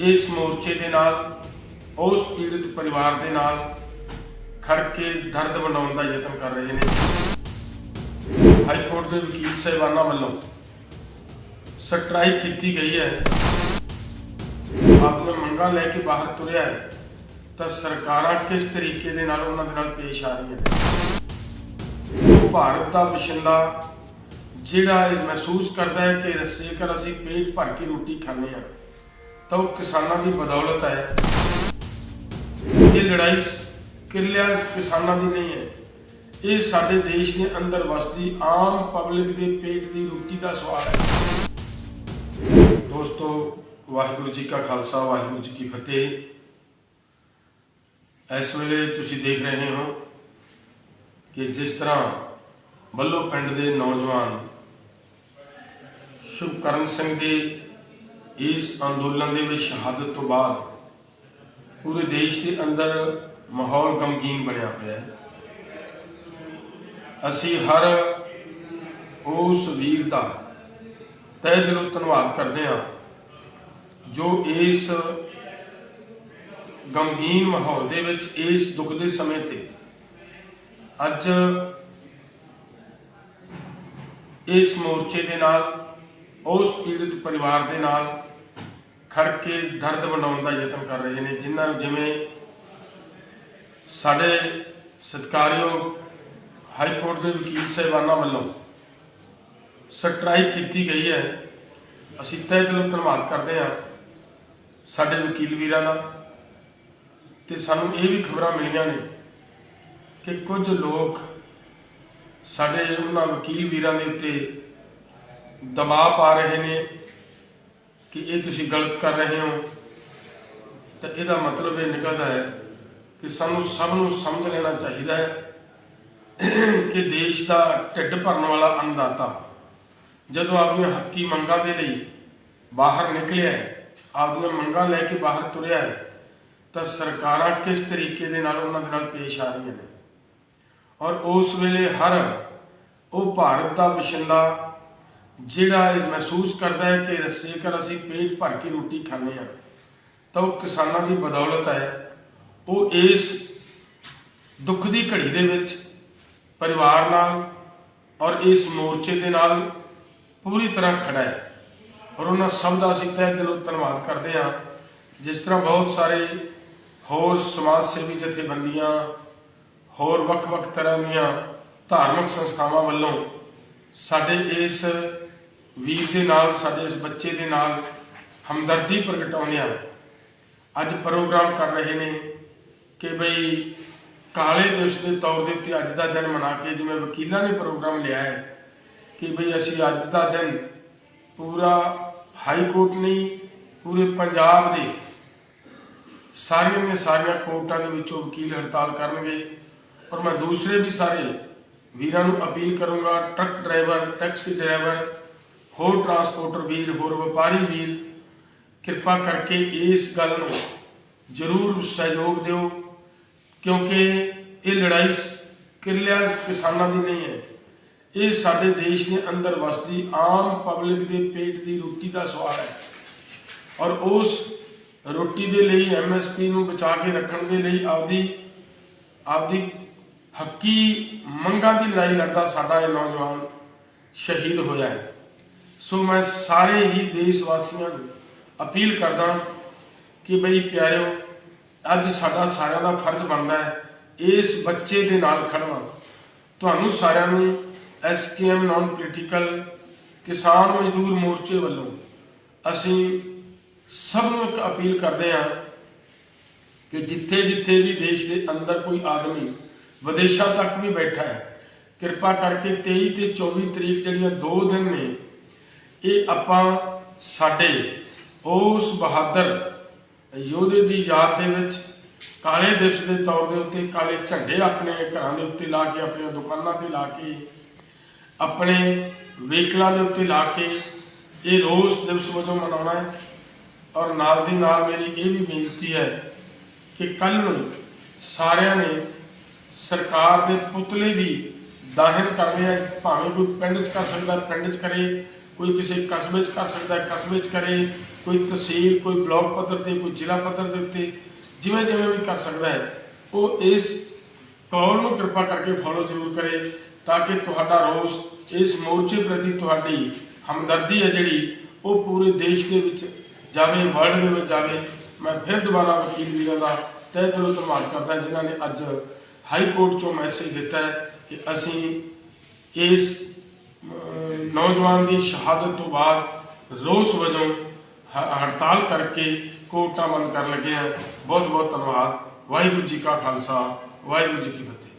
ਇਸ ਮੋਰਚੇ ਦੇ ਨਾਲ, ਉਸ ਪੀੜਿਤ ਪਰਿਵਾਰ ਦੇ ਨਾਲ ਖੜ ਕੇ ਦਰਦ ਵੰਡਾਉਣ ਦਾ ਯਤਨ ਕਰ ਰਹੇ ਨੇ। ਹਾਈ ਕੋਰਟ ਦੇ ਵਕੀਲ ਸਾਹਿਬਾਨਾਂ ਵੱਲੋਂ ਸਟ੍ਰਾਈਕ ਕੀਤੀ ਗਈ ਹੈ। ਆਪਣੀਆਂ ਮੰਗਾਂ ਲੈ ਕੇ ਬਾਹਰ ਤੁਰਿਆ ਹੈ, ਤਾਂ ਸਰਕਾਰਾਂ ਕਿਸ ਤਰੀਕੇ ਦੇ ਨਾਲ ਉਹਨਾਂ ਦੇ ਨਾਲ ਪੇਸ਼ ਆ ਰਹੀਆਂ ਨੇ? ਭਾਰਤ ਦਾ ਵਸਿੰਦਾ ਜਿਹੜਾ ਇਹ ਮਹਿਸੂਸ ਕਰਦਾ ਹੈ ਕਿ ਜੇਕਰ ਅਸੀਂ ਪੇਟ ਭਰ ਕੇ ਰੋਟੀ ਖਾਂਦੇ ਹਾਂ। ਤਾਂ ਉਹ ਕਿਸਾਨਾਂ ਦੀ ਬਦੌਲਤ ਹੈ। ਇਹ ਲੜਾਈ ਕਿੱਲਿਆਂ ਕਿਸਾਨਾਂ ਦੀ ਨਹੀਂ ਹੈ। ਇਹ ਸਾਡੇ ਦੇਸ਼ ਦੇ ਅੰਦਰ ਵਸਦੀ ਆਮ ਪਬਲਿਕ ਦੇ ਪੇਟ ਦੀ ਰੋਟੀ ਦਾ ਸਵਾਲ ਹੈ। ਦੋਸਤੋ, ਵਾਹਿਗੁਰੂ ਜੀ ਕਾ ਖਾਲਸਾ, ਵਾਹਿਗੁਰੂ ਜੀ ਕੀ ਫਤਿਹ। ਇਸ ਵੇਲੇ ਤੁਸੀਂ ਦੇਖ ਰਹੇ ਹੋ ਕਿ ਜਿਸ ਤਰ੍ਹਾਂ ਬੱਲੋ ਪਿੰਡ ਦੇ ਨੌਜਵਾਨ ਸ਼ੁਭਕਰਨ ਸਿੰਘ ਦੇ ਇਸ ਅੰਦੋਲਨ ਦੇ ਵਿੱਚ ਸ਼ਹਾਦਤ ਤੋਂ ਬਾਅਦ ਪੂਰੇ ਦੇਸ਼ ਦੇ ਅੰਦਰ ਮਾਹੌਲ ਗਮਗੀਨ ਬਣਿਆ ਹੋਇਆ ਹੈ। ਅਸੀਂ ਹਰ ਉਸ ਵੀਰ ਦਾ ਤਹਿ ਦਿਲੋਂ ਧੰਨਵਾਦ ਕਰਦੇ ਹਾਂ ਜੋ ਇਸ ਗਮਗੀਨ ਮਾਹੌਲ ਦੇ ਵਿੱਚ ਇਸ ਦੁੱਖ ਦੇ ਸਮੇਂ ਤੇ ਅੱਜ ਇਸ ਮੋਰਚੇ ਦੇ ਨਾਲ, ਉਸ ਪੀੜਿਤ ਪਰਿਵਾਰ ਦੇ ਨਾਲ ਖੜ ਕੇ ਦਰਦ ਬਣਾਉਣ ਦਾ ਯਤਨ ਕਰ ਰਹੇ ਨੇ, ਜਿਨ੍ਹਾਂ ਜਿਵੇਂ ਸਾਡੇ ਸਤਿਕਾਰਯੋਗ ਹਾਈ ਕੋਰਟ ਦੇ ਵਕੀਲ ਸਾਹਿਬਾਨਾਂ ਵੱਲੋਂ ਸਟ੍ਰਾਈਕ ਕੀਤੀ ਗਈ ਹੈ। ਅਸੀਂ ਤਹਿ ਦਿਲੋਂ ਧੰਨਵਾਦ ਕਰਦੇ ਹਾਂ ਸਾਡੇ ਵਕੀਲ ਵੀਰਾਂ ਦਾ ਤੇ ਸਾਨੂੰ ਇਹ ਵੀ ਖਬਰਾਂ ਮਿਲੀਆਂ ਨੇ ਕਿ ਕੁਝ ਲੋਕ ਸਾਡੇ ਉਹਨਾਂ ਵਕੀਲ ਵੀਰਾਂ ਦੇ ਉੱਤੇ ਦਬਾਅ ਪਾ ਰਹੇ ਨੇ। ਕਿ ਇਹ ਤੁਸੀਂ ਗਲਤ ਕਰ ਰਹੇ ਹੋ। ਤਾਂ ਇਹਦਾ ਮਤਲਬ ਇਹ ਨਿਕਲਦਾ ਹੈ ਕਿ ਸਾਨੂੰ ਸਭ ਨੂੰ ਸਮਝ ਲੈਣਾ ਚਾਹੀਦਾ ਹੈ ਕਿ ਦੇਸ਼ ਦਾ ਢਿੱਡ ਭਰਨ ਵਾਲਾ ਅੰਨਦਾਤਾ, ਜਦੋਂ ਆਪਣੀਆਂ ਹੱਕੀ ਮੰਗਾਂ ਦੇ ਲਈ ਬਾਹਰ ਨਿਕਲਿਆ ਹੈ, ਆਪਣੀਆਂ ਮੰਗਾਂ ਲੈ ਕੇ ਬਾਹਰ ਤੁਰਿਆ ਹੈ, ਤਾਂ ਸਰਕਾਰਾਂ ਕਿਸ ਤਰੀਕੇ ਦੇ ਨਾਲ ਉਹਨਾਂ ਦੇ ਨਾਲ ਪੇਸ਼ ਆ ਰਹੀਆਂ ਨੇ? ਔਰ ਉਸ ਵੇਲੇ ਹਰ ਉਹ ਭਾਰਤ ਦਾ ਵਸਿੰਦਾ ਜਿਹੜਾ ਇਹ ਮਹਿਸੂਸ ਕਰਦਾ ਹੈ ਕਿ ਜੇਕਰ ਅਸੀਂ ਪੇਟ ਭਰ ਕੇ ਰੋਟੀ ਖਾਂਦੇ ਹਾਂ, ਤਾਂ ਉਹ ਕਿਸਾਨਾਂ ਦੀ ਬਦੌਲਤ ਹੈ। ਉਹ ਇਸ ਦੁੱਖ ਦੀ ਘੜੀ ਦੇ ਵਿੱਚ ਪਰਿਵਾਰ ਨਾਲ ਔਰ ਇਸ ਮੋਰਚੇ ਦੇ ਨਾਲ ਪੂਰੀ ਤਰ੍ਹਾਂ ਖੜਾ ਹੈ। ਔਰ ਉਹਨਾਂ ਸਭ ਦਾ ਅਸੀਂ ਤਹਿ ਦਿਲੋਂ ਧੰਨਵਾਦ ਕਰਦੇ ਹਾਂ। ਜਿਸ ਤਰ੍ਹਾਂ ਬਹੁਤ ਸਾਰੇ ਹੋਰ ਸਮਾਜ ਸੇਵੀ ਜਥੇਬੰਦੀਆਂ, ਹੋਰ ਵੱਖ-ਵੱਖ ਤਰ੍ਹਾਂ ਦੀਆਂ ਧਾਰਮਿਕ ਸੰਸਥਾਵਾਂ ਵੱਲੋਂ ਸਾਡੇ ਇਸ ਵੀਰ ਦੇ ਨਾਲ, ਸਾਡੇ ਇਸ ਬੱਚੇ ਦੇ ਨਾਲ ਹਮਦਰਦੀ ਪ੍ਰਗਟਾਉਂਦਿਆਂ ਅੱਜ ਪ੍ਰੋਗਰਾਮ ਕਰ ਰਹੇ ਨੇ ਕਿ ਬਈ ਕਾਲੇ ਦਿਵਸ ਦੇ ਤੌਰ ਦੇ ਉੱਤੇ ਅੱਜ ਦਾ ਦਿਨ ਮਨਾ ਕੇ, ਜਿਵੇਂ ਵਕੀਲਾਂ ਨੇ ਪ੍ਰੋਗਰਾਮ ਲਿਆ ਹੈ, ਕਿ ਬਈ ਅਸੀਂ ਅੱਜ ਦਾ ਦਿਨ ਪੂਰਾ ਹਾਈ ਕੋਰਟ ਨਹੀਂ, ਪੂਰੇ ਪੰਜਾਬ ਦੇ ਸਾਰੀਆਂ ਦੀਆਂ ਸਾਰੀਆਂ ਕੋਰਟਾਂ ਦੇ ਵਿੱਚੋਂ ਵਕੀਲ ਹੜਤਾਲ ਕਰਨਗੇ। ਔਰ ਮੈਂ ਦੂਸਰੇ ਵੀ ਸਾਰੇ ਵੀਰਾਂ ਨੂੰ ਅਪੀਲ ਕਰੂੰਗਾ, ਟਰੱਕ ਡਰਾਈਵਰ, ਟੈਕਸੀ ਡਰਾਈਵਰ ਹੋਰ ਟਰਾਂਸਪੋਰਟਰ ਵੀਰ, ਹੋਰ ਵਪਾਰੀ ਵੀਰ, ਕਿਰਪਾ ਕਰਕੇ ਇਸ ਗੱਲ ਨੂੰ ਜ਼ਰੂਰ ਸਹਿਯੋਗ ਦਿਓ, ਕਿਉਂਕਿ ਇਹ ਲੜਾਈ ਕਿੱਲਿਆਂ ਕਿਸਾਨਾਂ ਦੀ ਨਹੀਂ ਹੈ। ਇਹ ਸਾਡੇ ਦੇਸ਼ ਦੇ ਅੰਦਰ ਵਸਦੀ ਆਮ ਪਬਲਿਕ ਦੇ ਪੇਟ ਦੀ ਰੋਟੀ ਦਾ ਸਵਾਲ ਹੈ। ਔਰ ਉਸ ਰੋਟੀ ਦੇ ਲਈ ਐਮਐਸਪੀ ਨੂੰ ਬਚਾ ਕੇ ਰੱਖਣ ਦੇ ਲਈ ਆਪਦੀ ਆਪਦੀ ਹੱਕੀ ਮੰਗਾਂ ਦੀ ਲੜਾਈ ਲੜਦਾ ਸਾਡਾ ਇਹ ਨੌਜਵਾਨ ਸ਼ਹੀਦ ਹੋਇਆ ਹੈ। ਸੋ ਮੈਂ ਸਾਰੇ ਹੀ ਦੇਸ਼ ਵਾਸੀਆਂ ਨੂੰ ਅਪੀਲ ਕਰਦਾ ਕਿ ਬਈ ਪਿਆਰਿਓ, ਅੱਜ ਸਾਡਾ ਸਾਰਿਆਂ ਦਾ ਫਰਜ਼ ਬਣਦਾ ਹੈ ਇਸ ਬੱਚੇ ਦੇ ਨਾਲ ਖੜਨਾ। ਤੁਹਾਨੂੰ ਸਾਰਿਆਂ ਨੂੰ ਐਸਕੇਐਮ ਨਾਨ ਪੋਲੀਟੀਕਲ ਕਿਸਾਨ ਮਜ਼ਦੂਰ ਮੋਰਚੇ ਵੱਲੋਂ ਅਸੀਂ ਸਭ ਨੂੰ ਇੱਕ ਅਪੀਲ ਕਰਦੇ ਹਾਂ ਕਿ ਜਿੱਥੇ ਜਿੱਥੇ ਵੀ ਦੇਸ਼ ਦੇ ਅੰਦਰ ਕੋਈ ਆਦਮੀ ਵਿਦੇਸ਼ਾਂ ਤੱਕ ਵੀ ਬੈਠਾ ਹੈ, ਕਿਰਪਾ ਕਰਕੇ 23 ਤੇ 24 ਤਰੀਕ ਜਿਹੜੀਆਂ ਦੋ ਦਿਨ ਨੇ ਇਹ ਆਪਾਂ ਸਾਡੇ ਉਸ ਬਹਾਦਰ ਯੋਧੇ ਦੀ ਯਾਦ ਦੇ ਵਿੱਚ ਕਾਲੇ ਦਿਵਸ ਦੇ ਤੌਰ ਦੇ ਉੱਤੇ ਕਾਲੇ ਝੰਡੇ ਆਪਣੇ ਘਰਾਂ ਦੇ ਉੱਤੇ ਲਾ ਕੇ, ਆਪਣੀਆਂ ਦੁਕਾਨਾਂ ਤੇ ਲਾ ਕੇ, ਆਪਣੇ ਵਹੀਕਲਾਂ ਦੇ ਉੱਤੇ ਲਾ ਕੇ ਇਹ ਰੋਸ ਦਿਵਸ ਵਜੋਂ ਮਨਾਉਣਾ ਹੈ। ਔਰ ਨਾਲ ਦੀ ਨਾਲ ਮੇਰੀ ਇਹ ਵੀ ਬੇਨਤੀ ਹੈ ਕਿ ਕੱਲ ਨੂੰ ਸਾਰਿਆਂ ਨੇ ਸਰਕਾਰ ਦੇ ਪੁਤਲੇ ਵੀ ਦਾਹਿਰ ਕਰਨੇ ਆ, ਭਾਵੇਂ ਕੋਈ ਪਿੰਡ 'ਚ ਕਰ ਸਕਦਾ, ਪਿੰਡ 'ਚ ਕਰੇ ਕੋਈ ਕਿਸੇ ਕਸਬੇ 'ਚ ਕਰ ਸਕਦਾ, ਕਸਬੇ 'ਚ ਕਰੇ, ਕੋਈ ਤਹਿਸੀਲ, ਕੋਈ ਬਲਾਕ ਪੱਧਰ ਤੇ, ਕੋਈ ਜ਼ਿਲ੍ਹਾ ਪੱਧਰ ਦੇ ਉੱਤੇ, ਜਿਵੇਂ ਜਿਵੇਂ ਵੀ ਕਰ ਸਕਦਾ ਹੈ, ਉਹ ਇਸ ਕਾਲ ਨੂੰ ਕਿਰਪਾ ਕਰਕੇ ਫੋਲੋ ਜ਼ਰੂਰ ਕਰੇ ਤਾਂ ਕਿ ਤੁਹਾਡਾ ਰੋਸ ਇਸ ਮੋਰਚੇ ਪ੍ਰਤੀ ਤੁਹਾਡੀ ਹਮਦਰਦੀ ਹੈ ਜਿਹੜੀ, ਉਹ ਪੂਰੇ ਦੇਸ਼ ਦੇ ਵਿੱਚ ਜਾਵੇ ਵਰਲਡ ਦੇ ਵਿੱਚ ਜਾਵੇ। ਮੈਂ ਫਿਰ ਦੁਬਾਰਾ ਵਕੀਲ ਵੀਰਾਂ ਦਾ ਤਹਿ ਦਿਲੋਂ ਧੰਨਵਾਦ ਕਰਦਾ, ਜਿਨ੍ਹਾਂ ਨੇ ਅੱਜ ਹਾਈ ਕੋਰਟ ਚੋਂ ਮੈਸੇਜ ਦਿੱਤਾ ਹੈ ਕਿ ਅਸੀਂ ਇਸ ਨੌਜਵਾਨ ਦੀ ਸ਼ਹਾਦਤ ਤੋਂ ਬਾਅਦ ਰੋਸ ਵਜੋਂ ਹ- ਹੜਤਾਲ ਕਰਕੇ ਕੋਰਟਾਂ ਬੰਦ ਕਰਨ ਲੱਗੇ ਹਾਂ ਬਹੁਤ ਬਹੁਤ ਧੰਨਵਾਦ। ਵਾਹਿਗੁਰੂ ਜੀ ਕਾ ਖਾਲਸਾ, ਵਾਹਿਗੁਰੂ ਜੀ ਕੀ ਫਤਿਹ।